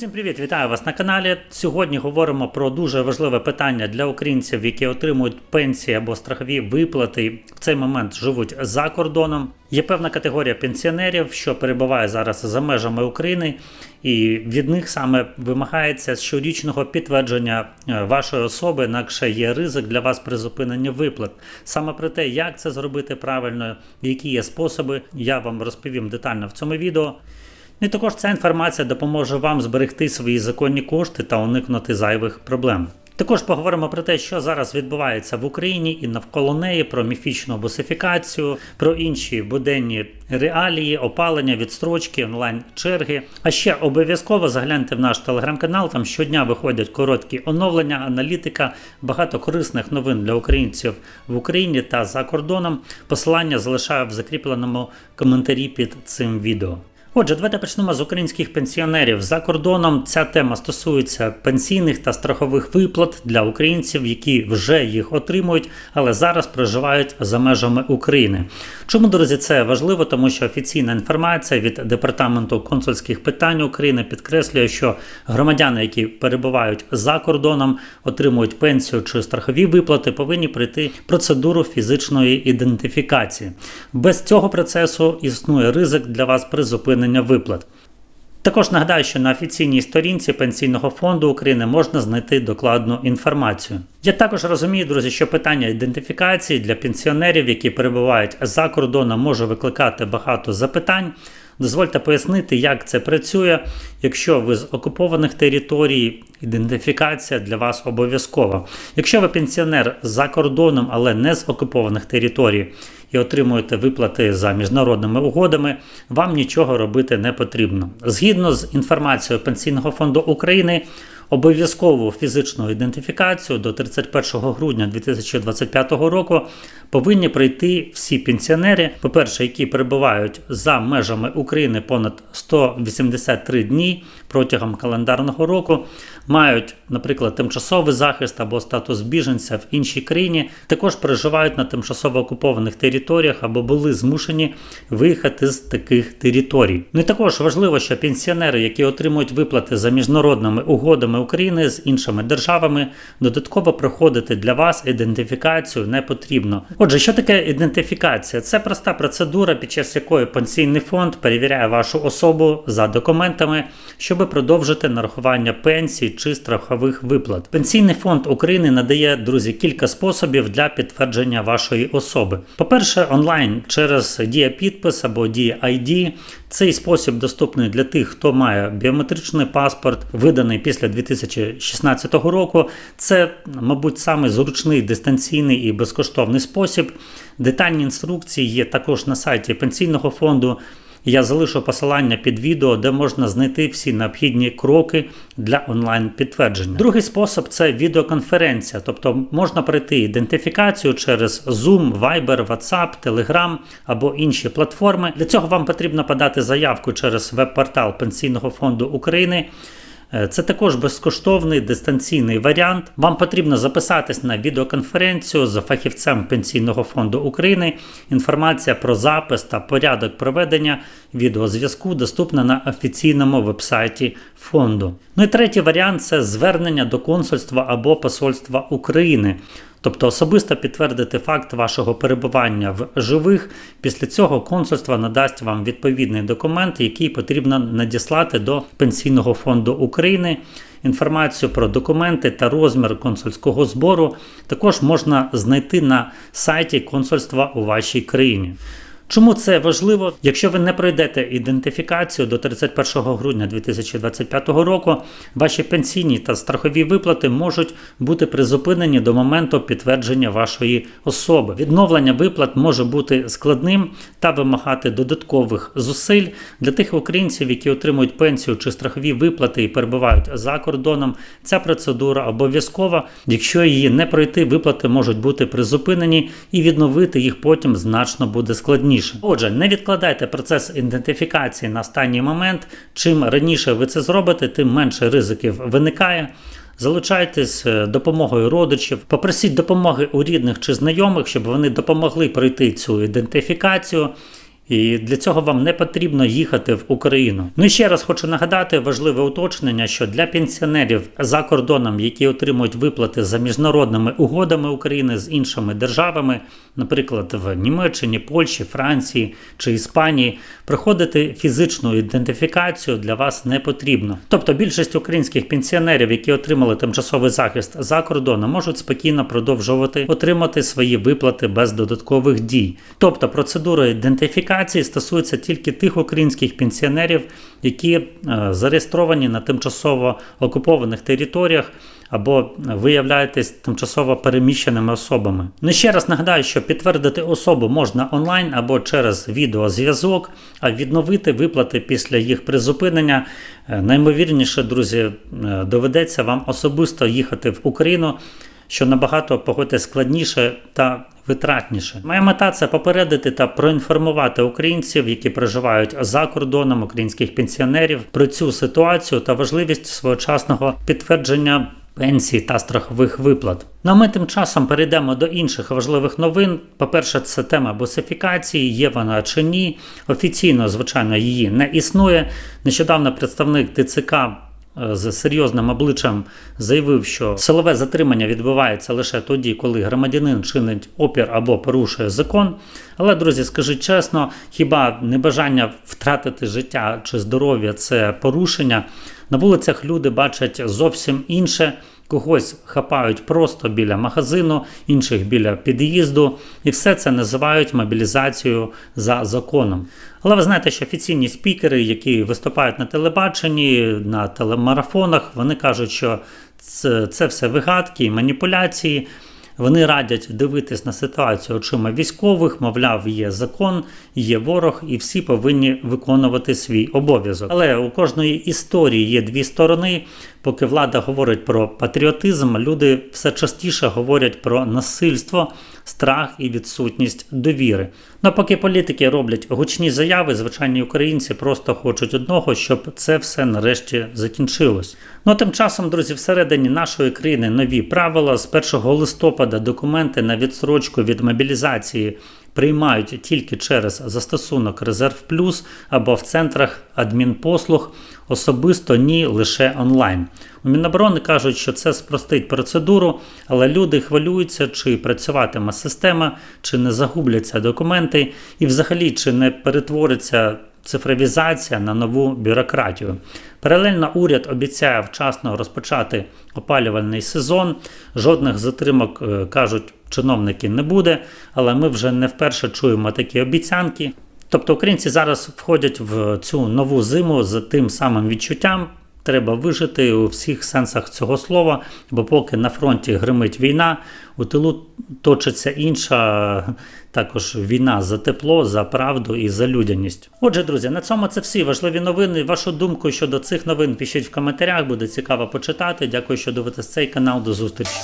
Всім привіт, вітаю вас на каналі. Сьогодні говоримо про дуже важливе питання для українців, які отримують пенсії або страхові виплати. В цей момент живуть за кордоном. Є певна категорія пенсіонерів, що перебуває зараз за межами України, і від них саме вимагається щорічного підтвердження е, вашої особи, інакше є ризик для вас при зупиненні виплат. Саме про те, як це зробити правильно, які є способи, я вам розповім детально в цьому відео. Ну І також ця інформація допоможе вам зберегти свої законні кошти та уникнути зайвих проблем. Також поговоримо про те, що зараз відбувається в Україні і навколо неї, про міфічну босифікацію, про інші буденні реалії, опалення, відстрочки, онлайн-черги. А ще обов'язково загляньте в наш телеграм-канал. Там щодня виходять короткі оновлення, аналітика, багато корисних новин для українців в Україні та за кордоном. Посилання залишаю в закріпленому коментарі під цим відео. Отже, давайте почнемо з українських пенсіонерів. За кордоном ця тема стосується пенсійних та страхових виплат для українців, які вже їх отримують, але зараз проживають за межами України. Чому, друзі, це важливо? Тому що офіційна інформація від департаменту консульських питань України підкреслює, що громадяни, які перебувають за кордоном, отримують пенсію чи страхові виплати, повинні пройти процедуру фізичної ідентифікації. Без цього процесу існує ризик для вас при зупиненні виплат. Також нагадаю, що на офіційній сторінці Пенсійного фонду України можна знайти докладну інформацію. Я також розумію, друзі, що питання ідентифікації для пенсіонерів, які перебувають за кордоном, може викликати багато запитань. Дозвольте пояснити, як це працює. Якщо ви з окупованих територій, ідентифікація для вас обов'язкова. Якщо ви пенсіонер за кордоном, але не з окупованих територій і отримуєте виплати за міжнародними угодами, вам нічого робити не потрібно. Згідно з інформацією Пенсійного фонду України. Обов'язкову фізичну ідентифікацію до 31 грудня 2025 року повинні пройти всі пенсіонери, по-перше, які перебувають за межами України понад 183 дні протягом календарного року, мають, наприклад, тимчасовий захист або статус біженця в іншій країні, також переживають на тимчасово окупованих територіях або були змушені виїхати з таких територій. Ну і також важливо, що пенсіонери, які отримують виплати за міжнародними угодами України з іншими державами, додатково проходити для вас ідентифікацію не потрібно. Отже, що таке ідентифікація? Це проста процедура, під час якої пенсійний фонд перевіряє вашу особу за документами, щоб продовжити нарахування чи страхових виплат. Пенсійний фонд України надає друзі кілька способів для підтвердження вашої особи. По-перше, онлайн через дія підпис або дія ID. Цей спосіб доступний для тих, хто має біометричний паспорт, виданий після 2016 року. Це, мабуть, саме зручний дистанційний і безкоштовний спосіб. Детальні інструкції є також на сайті пенсійного фонду. Я залишу посилання під відео, де можна знайти всі необхідні кроки для онлайн-підтвердження. Другий спосіб це відеоконференція, тобто можна пройти ідентифікацію через Zoom, Viber, WhatsApp, Telegram або інші платформи. Для цього вам потрібно подати заявку через веб-портал Пенсійного фонду України. Це також безкоштовний дистанційний варіант. Вам потрібно записатись на відеоконференцію з фахівцем Пенсійного фонду України. Інформація про запис та порядок проведення відеозв'язку доступна на офіційному вебсайті фонду. Ну і третій варіант це звернення до консульства або посольства України. Тобто особисто підтвердити факт вашого перебування в живих. Після цього консульство надасть вам відповідний документ, який потрібно надіслати до Пенсійного фонду України. Інформацію про документи та розмір консульського збору також можна знайти на сайті консульства у вашій країні. Чому це важливо? Якщо ви не пройдете ідентифікацію до 31 грудня 2025 року, ваші пенсійні та страхові виплати можуть бути призупинені до моменту підтвердження вашої особи. Відновлення виплат може бути складним та вимагати додаткових зусиль для тих українців, які отримують пенсію чи страхові виплати і перебувають за кордоном. Ця процедура обов'язкова. Якщо її не пройти, виплати можуть бути призупинені і відновити їх потім значно буде складніше. Отже, не відкладайте процес ідентифікації на останній момент. Чим раніше ви це зробите, тим менше ризиків виникає. Залучайтесь е, допомогою родичів, попросіть допомоги у рідних чи знайомих, щоб вони допомогли пройти цю ідентифікацію. І для цього вам не потрібно їхати в Україну. Ну і ще раз хочу нагадати важливе уточнення, що для пенсіонерів за кордоном, які отримують виплати за міжнародними угодами України з іншими державами, наприклад, в Німеччині, Польщі, Франції чи Іспанії, проходити фізичну ідентифікацію для вас не потрібно. Тобто більшість українських пенсіонерів, які отримали тимчасовий захист за кордоном, можуть спокійно продовжувати отримати свої виплати без додаткових дій. Тобто процедура ідентифікації стосується тільки тих українських пенсіонерів, які е, зареєстровані на тимчасово окупованих територіях або ви являєтесь тимчасово переміщеними особами. Ну ще раз нагадаю, що підтвердити особу можна онлайн або через відеозв'язок, а відновити виплати після їх призупинення е, наймовірніше, друзі, е, доведеться вам особисто їхати в Україну, що набагато погодьте складніше та витратніше. Моя мета це попередити та проінформувати українців, які проживають за кордоном, українських пенсіонерів про цю ситуацію та важливість своєчасного підтвердження пенсій та страхових виплат. Ну а ми тим часом перейдемо до інших важливих новин. По-перше, це тема босифікації, є вона чи ні. Офіційно, звичайно, її не існує. Нещодавно представник ТЦК з серйозним обличчям заявив, що силове затримання відбувається лише тоді, коли громадянин чинить опір або порушує закон. Але, друзі, скажіть чесно, хіба небажання втратити життя чи здоров'я це порушення? На вулицях люди бачать зовсім інше. Когось хапають просто біля магазину, інших біля під'їзду, і все це називають мобілізацією за законом. Але ви знаєте, що офіційні спікери, які виступають на телебаченні, на телемарафонах, вони кажуть, що це, це все вигадки і маніпуляції. Вони радять дивитись на ситуацію очима військових, мовляв, є закон, є ворог, і всі повинні виконувати свій обов'язок. Але у кожної історії є дві сторони. Поки влада говорить про патріотизм, люди все частіше говорять про насильство, страх і відсутність довіри. Ну поки політики роблять гучні заяви, звичайні українці просто хочуть одного, щоб це все нарешті закінчилось. Ну тим часом, друзі, всередині нашої країни нові правила з 1 листопада документи на відсрочку від мобілізації. Приймають тільки через застосунок Резерв Плюс або в центрах адмінпослуг, особисто ні лише онлайн. У Міноборони кажуть, що це спростить процедуру, але люди хвилюються, чи працюватиме система, чи не загубляться документи, і взагалі чи не перетвориться цифровізація на нову бюрократію. Паралельно уряд обіцяє вчасно розпочати опалювальний сезон. Жодних затримок е, кажуть, чиновники не буде, але ми вже не вперше чуємо такі обіцянки. Тобто українці зараз входять в цю нову зиму з тим самим відчуттям. Треба вижити у всіх сенсах цього слова, бо поки на фронті гримить війна, у тилу точиться інша також війна за тепло, за правду і за людяність. Отже, друзі, на цьому це всі важливі новини. Вашу думку щодо цих новин пишіть в коментарях, буде цікаво почитати. Дякую, що дивитесь цей канал. До зустрічі.